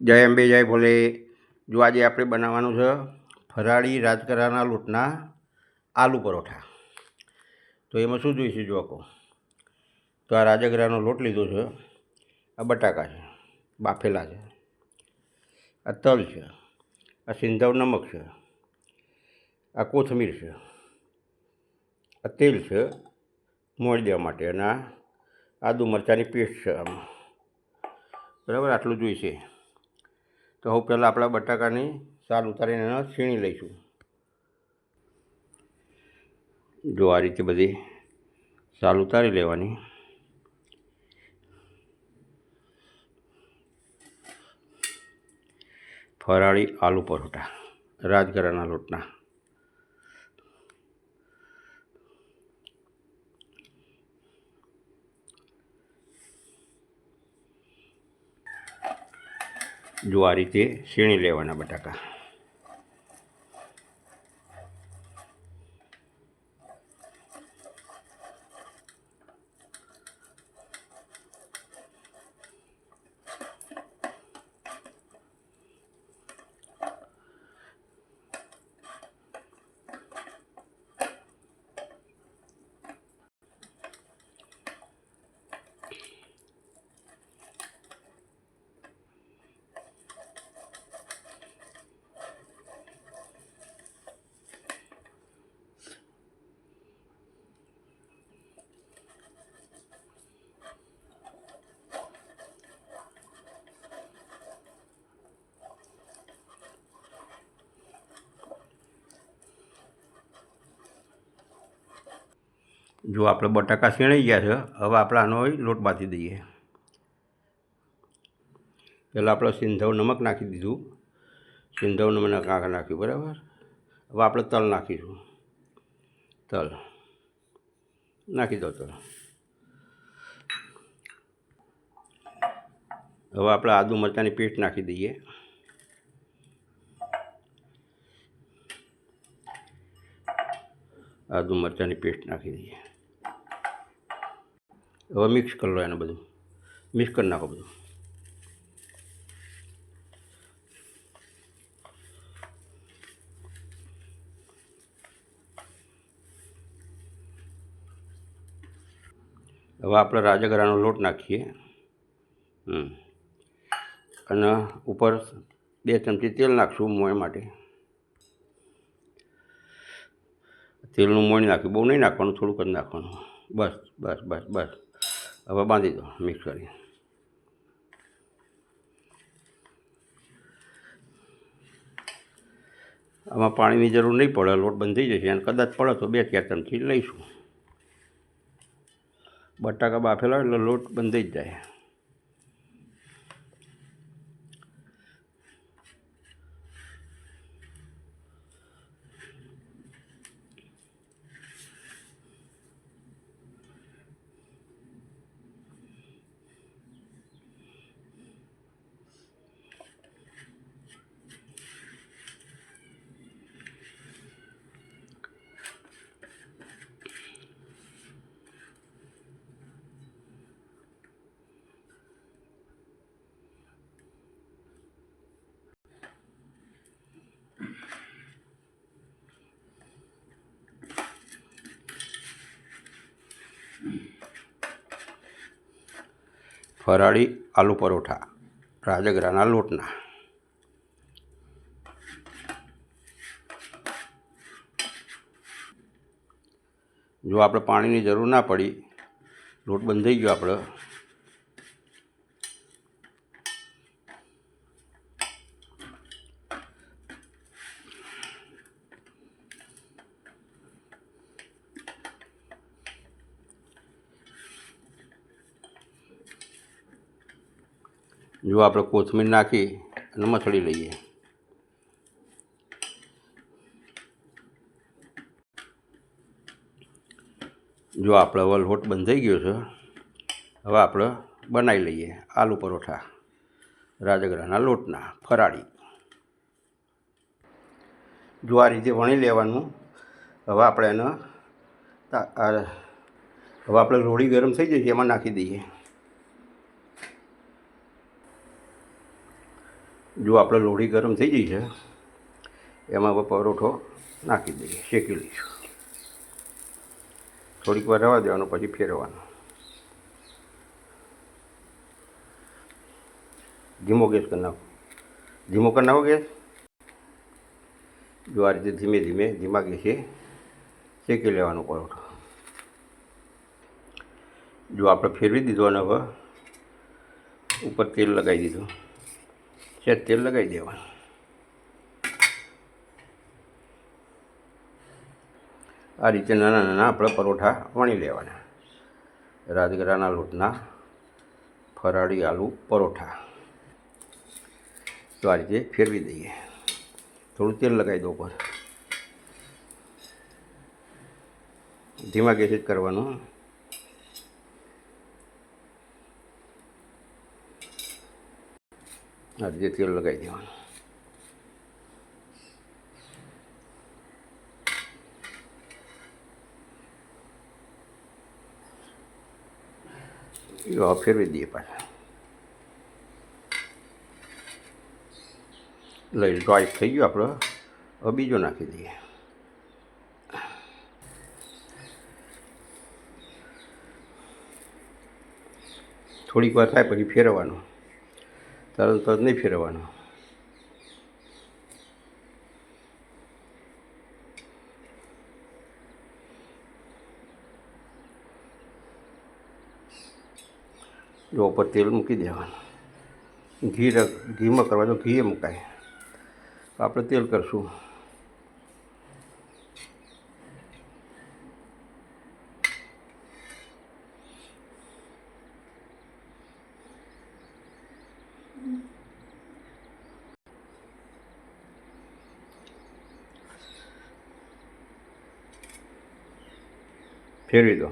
જય અંબે, જય ભોલે. જો આજે આપણે બનાવવાનું છે ફરાળી રાજગરાના લોટના આલુ પરોઠા. તો એમાં શું જોઈશે જો કહો તો આ રાજગરાનો લોટ લીધો છે, આ બટાકા છે, બાફેલા છે, આ તલ છે, આ સિંધવ નમક છે, આ કોથમીર છે, આ તેલ છે મોળી દેવા માટે અને આદુ મરચાંની પેસ્ટ છે આમાં. બરાબર? આટલું જોઈશે. તો હું પહેલાં આપણા બટાકાની સાલ ઉતારીને એને છીણી લઈશું. જો આ રીતે બધી સાલ ઉતારી લેવાની. ફરાળી આલુ પરોઠા રાજગરાના લોટના. જો આ રીતે છીણી લેવાના બટાકા. જો આપણે બટાકા શેણાઈ ગયા છે, હવે આપણે આનો લોટ બાંધી દઈએ. પહેલાં આપણે સિંધવ નમક નાખી દીધું. સિંધવ નમક નાખ- નાખ્યું, બરાબર? હવે આપણે તલ નાખીશું. તલ. નાખી દો તલ. હવે આપણે આદુ મરચાંની પેસ્ટ નાખી દઈએ. આદુ મરચાંની પેસ્ટ નાખી દઈએ. હવે મિક્સ કરી લો એને બધું. મિક્સ કરી નાખો બધું. હવે આપણે રાજગરાનો લોટ નાખીએ. અને ઉપર બે ચમચી તેલ નાખશું મોણ માટે. તેલનું મોણ નાખ્યું. બહુ નહીં નાખવાનું, થોડુંક જ નાખવાનું. બસ બસ બસ બસ. હવે બાંધી દો મિક્સ કરી આમાં પાણીની જરૂર નહીં પડે લોટ બંધ થઈ જશે. અને કદાચ પડે તો બે ચાર ચમચી લઈશું. બટાકા બાફેલા એટલે લોટ બંધ જ જાય. ફરાળી આલુ પરોઠા, રાજગરાના લોટના. જો આપણે પાણીની જરૂર ના પડી, લોટ બંધ થઈ ગયો આપણે. જો આપણે કોથમીર નાખી અને મથળી લઈએ. જો આપણો વલહોટ બંધ થઈ ગયો છે, હવે આપણે બનાવી લઈએ આલુ પરોઠા, રાજગરાના લોટના ફરાળી. જો આ રીતે વણી લેવાનું, હવે આપણે એને હવે આપણે લોળી ગરમ થઈ જશે, એમાં નાખી દઈએ. જો આપણે લોઢી ગરમ થઈ ગઈ છે, એમાં હવે પરોઠો નાખી દઈએ, શેકી લઈશું. થોડીક વાર રહેવા દેવાનું, પછી ફેરવવાનું. ધીમો ગેસ કરી નાખો. ધીમો કરી નાખો ગેસ. જો આ રીતે ધીમે ધીમે ધીમા ગેસે શેકી લેવાનો પરોઠો. જો આપણે ફેરવી દીધો અને હવે ઉપર તેલ લગાવી દીધું. છે તેલ લગાવી દેવાનું. આ રીતે નાના નાના આપણે પરોઠા વણી લેવાના. રાજગરાના લોટના, ફરાળી આલુ પરોઠા. તો આ રીતે ફેરવી દઈએ. થોડું તેલ લગાવી દો ઉપર. ધીમા ગેસે જ કરવાનું. આ રીતે તેલ લગાવી દેવાનું એવા ફેરવી દઈએ પાછા લઈ ચોઈસ થઈ ગયો આપણે હવે બીજો નાખી દઈએ થોડીક વાર થાય પછી ફેરવવાનું તરત તરત નહીં ફેરવવાનું. જો ઉપર તેલ મૂકી દેવાનું. ઘી ઘીમાં કરવાનું ઘી ઘીએ મુકાય. આપણે તેલ કરશું. ફેરવી દો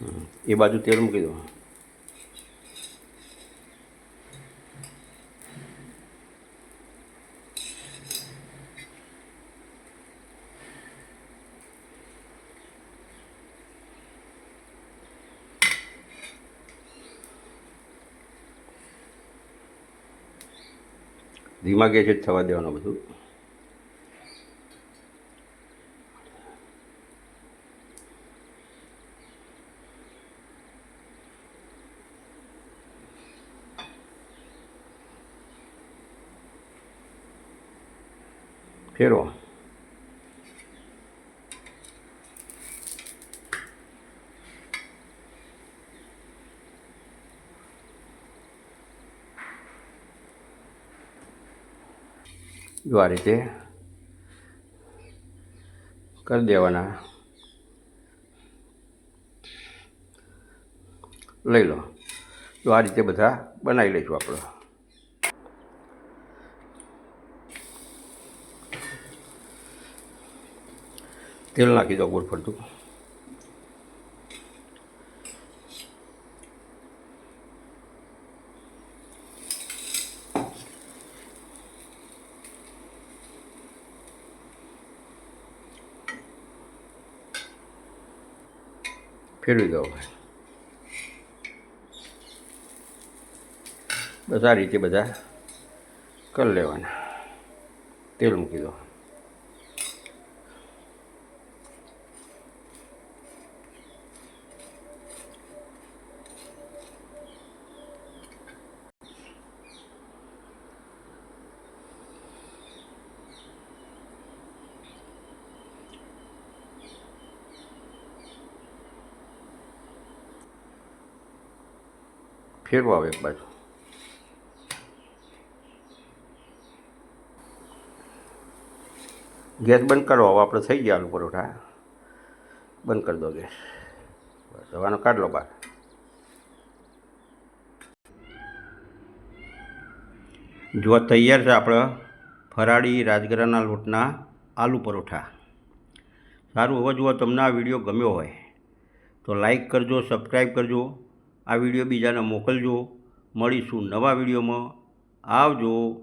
હમ. એ બાજુ તેલ મૂકી દો ધીમા ગેસે જ થવા દેવાનું બધું ફેરવો જો આ રીતે કરી દેવાના. લઈ લો. તો આ રીતે બધા બનાવી લઈશું આપણે. તેલ નાખી દો ગોળ ફરતું ફેરવી દો બધા રીતે બધા કરી લેવાના તેલ મૂકી દો ફેરવો આવે એક બાજુ. ગેસ બંધ કરો, હવે આપણે થઈ ગયા આલુ પરોઠા. બંધ કરી દો ગેસ. રવાનો કાઢ લો બહાર જો તૈયાર છે આપણે ફરાળી રાજગરાના લોટના આલુ પરોઠા. સારું, હવે જુઓ, તમને આ વીડિયો ગમ્યો હોય તો લાઈક કરજો, સબસ્ક્રાઈબ કરજો. આ વીડિયો બીજાને મોકલજો. મળીશું નવા વિડીયોમાં. આવજો.